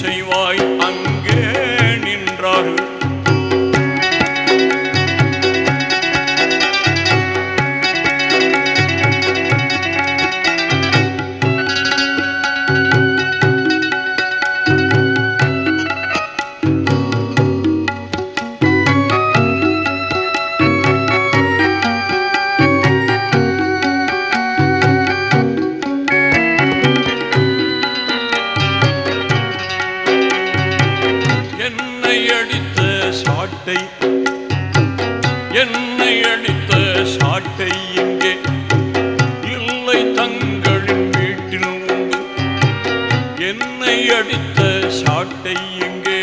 செய்வாய் சாட்டை எங்கே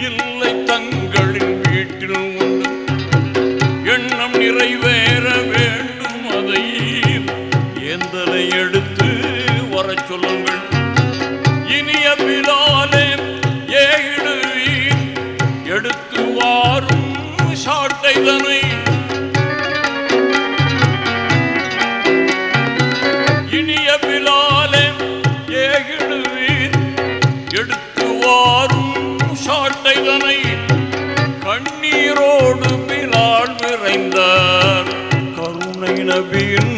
இல்லை தங்களின் வீட்டில் உண்டு. எண்ணம் நிறைவேற வேண்டும் அதை. ஏந்தலை எடுத்து வர சொல்லுங்கள். இனிய பிலாலே சாட்டைதனை கண்ணீரோடு பிலால் விரைந்தார். கருணை நபியின்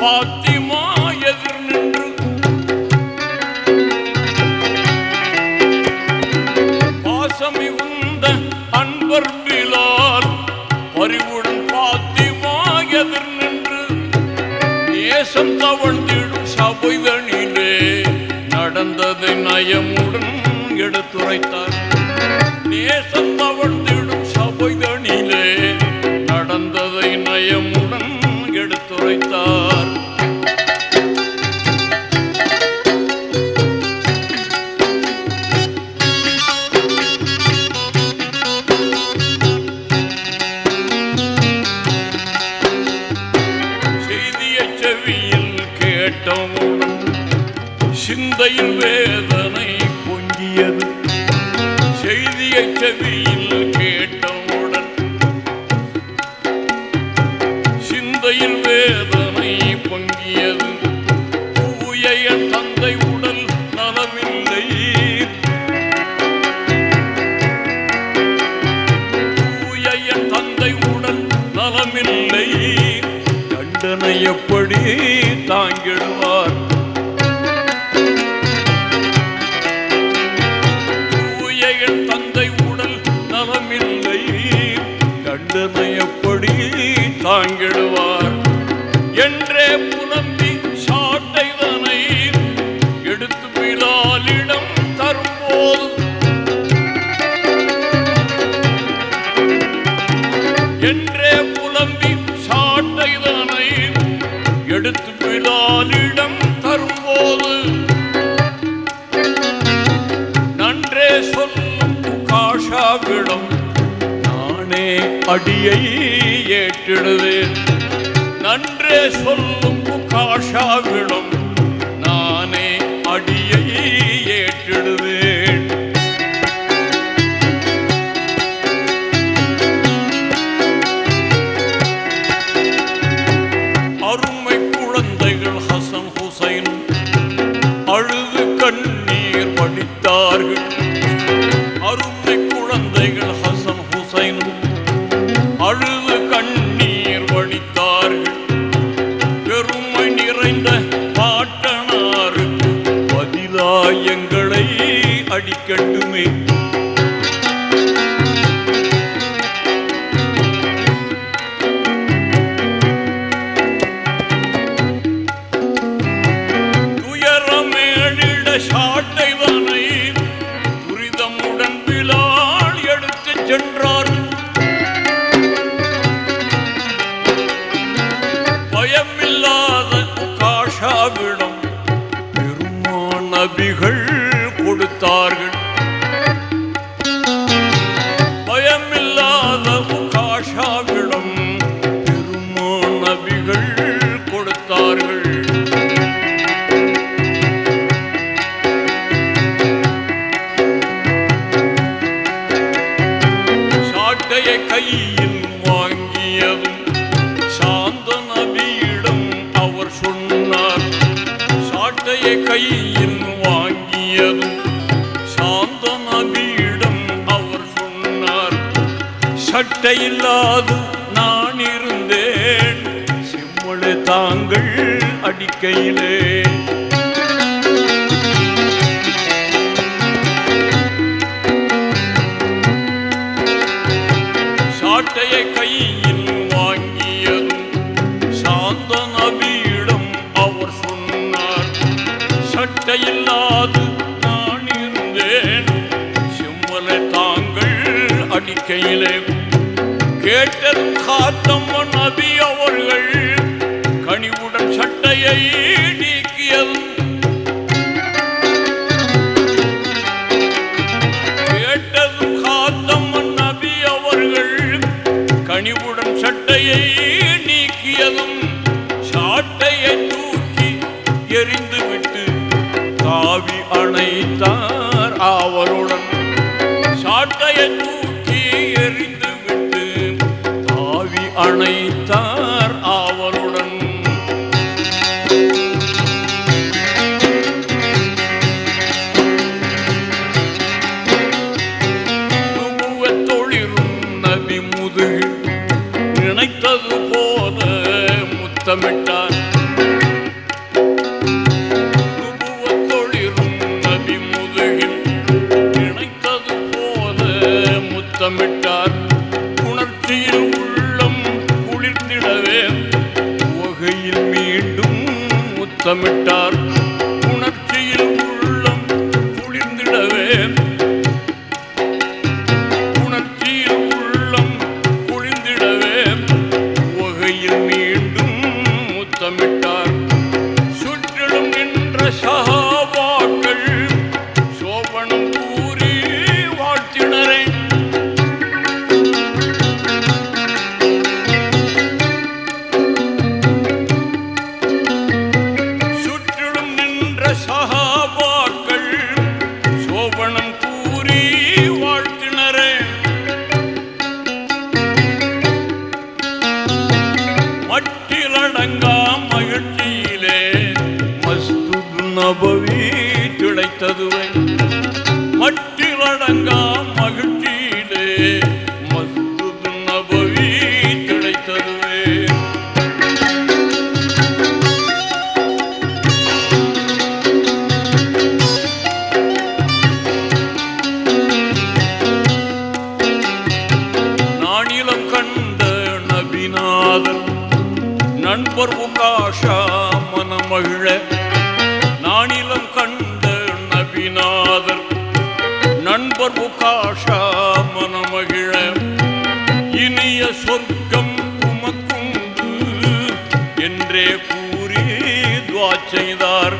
பாத்திமா எதிர் நின்று. பாசம் அன்பர் பிலால் அறிவுடன் பாத்திமா எதிர் நின்று. நேசம் தவழ்ந்திடும் சபைதனிலே நடந்ததை நயமுடன் எடுத்துரைத்தார். நேசம் தவழ்ந்திடும் சபைதனிலே நடந்ததை நயம் எடுத்துரைத்தார் சிந்தையில் வேதனை பொங்கியது. தூய என் தந்தை உடல் நலமில்லை. தூய என் தந்தை உடல் நலமில்லை. தண்டனை எப்படி தாங்கிடுவார்? தந்தை உடல் நலமில்லை. எப்படி தாங்கிடுவார்? அடியை ஏற்றிடுவேன் நன்றே சொல்லும் காஷாவிடம் நானே அடியை ஏற்றிடுவேன் அருமை குழந்தைகள் ஹசன் ஹுசைன் சாட்டையை கையில் வாங்கியதும் சாந்த நபியிடம் அவர் சொன்னார். சட்டையில்லாது நான் இருந்தேன். செம்மளை தாங்கள் அடிக்கையிலே. சாட்டையை கையில் கேட்டதும் காத்தம்மன் நபி அவர்கள். கனிவுடன் சட்டையை நீக்கியது. கேட்டதும் காத்தம்மன் நபி அவர்கள். கனிவுடன் சட்டையை நீக்கியதும் சாட்டையை தூக்கி எரிந்துவிட்டு தாவி அணைத்தான் முத்தமிட்டார் உணர்ச்சியில் உள்ளம் குளிர்ந்திடவே. உகையில் மீண்டும் முத்தமிட்டார் மாநிலம் கண்ட நபிநாதன் நண்பர் உகாஷா மனமகிழ நானிலம் கண்ட நபிநாதர் நண்பர் உகாஷா மனமகிழ. இனிய சொர்க்கம் உமக்குண்டு என்றே கூறி துவா செய்தார்.